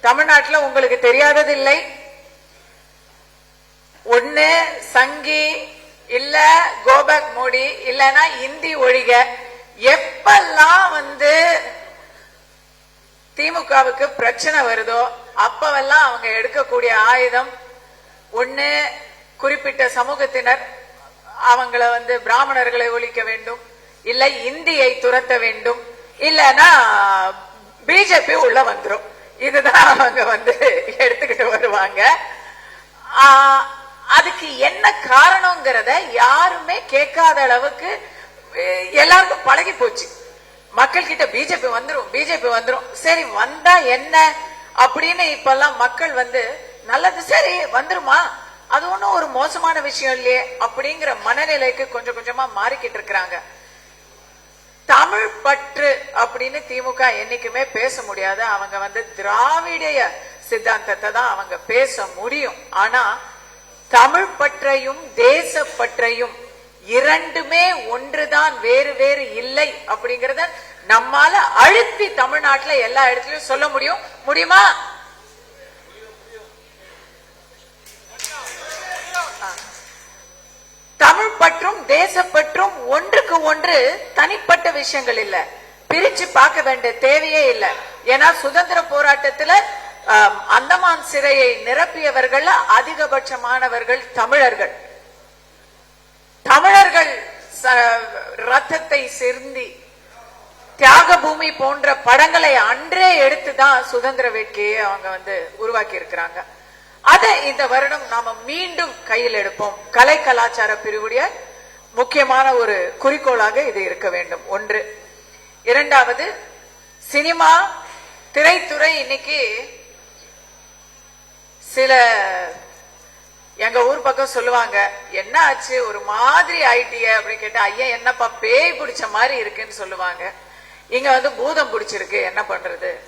தமிழ்நாட்டில் உங்களுக்கு தெரியாதது இல்லை ஒண்ணு சங்கி இல்ல கோபக் மோடி இல்லனா இந்தி ஒழிக. எப்பெல்லாம் வந்து திமுகவுக்கு பிரச்சனை வருதோ அப்பவெல்லாம் அவங்க எடுக்கக்கூடிய ஆயுதம். ஒண்ணு குறிப்பிட்ட சமூகத்தினர் அவங்கள வந்து பிராமணர்களை ஒழிக்க வேண்டும். இல்ல இந்தியை துரத்த வேண்டும். இல்லனா பிஜேபி உள்ள வந்துடும் இதுதான் அவங்க வந்து எடுத்துக்கிட்டு வருவாங்க. அதுக்கு என்ன காரணங்கிறத யாருமே கேட்காத அளவுக்கு எல்லாருக்கும் பழகி போச்சு. மக்கள் கிட்ட பிஜேபி வந்துடும் பிஜேபி வந்துடும் சரி வந்தா என்ன? அப்படின்னு இப்பெல்லாம் மக்கள் வந்து நல்லது சரி வந்துருமா? அது ஒன்றும் ஒரு மோசமான விஷயம் இல்லையே அப்படிங்கிற மனநிலைக்கு கொஞ்சம் கொஞ்சமா மாறிக்கிட்டு இருக்கிறாங்க. பற்று அப்படின்னு திமுக என்னைக்குமே பேச முடியாது. அவங்க வந்து திராவிடைய சித்தாந்தத்தை தான் அவங்க பேச முடியும். ஆனா தமிழ் பற்றையும் தேச பற்றையும் இரண்டுமே ஒன்றுதான் வேறு வேறு இல்லை அப்படிங்கறத நம்மால அழுத்தி தமிழ்நாட்டுல எல்லா இடத்துலயும் சொல்ல முடியும். முடியுமா தமிழ் பற்றும் தேசப்பற்றும் ஒன்றுக்கு ஒன்று தனிப்பட்ட விஷயங்கள் இல்ல. பிரிச்சு பார்க்க வேண்டிய தேவையே இல்ல. ஏன்னா சுதந்திர போராட்டத்துல அந்தமான் சிறையை நிரப்பியவர்கள் அதிகபட்சமானவர்கள் தமிழர்கள். தமிழர்கள் ரத்தத்தை சிந்தி தியாக பூமி போன்ற படங்களை அன்றே எடுத்துதான் சுதந்திர வேட்கையை அவங்க வந்து உருவாக்கி இருக்கிறாங்க அதை இந்த வருடம் நாம மீண்டும் கையில் எடுப்போம். கலை கலாச்சார பிரிவுடைய முக்கியமான ஒரு குறிக்கோளாக இது இருக்க வேண்டும். ஒன்று. இரண்டாவது சினிமா திரைத்துறை இன்னைக்கு சில எங்க ஊர் பக்கம் சொல்லுவாங்க என்ன ஆச்சு? ஒரு மாதிரி ஆயிட்டிய அப்படின்னு கேட்டா ஐயா என்னப்பா பேய் பிடிச்ச மாதிரி இருக்குன்னு சொல்லுவாங்க. இங்க வந்து பூதம் பிடிச்சிருக்கு. என்ன பண்றது?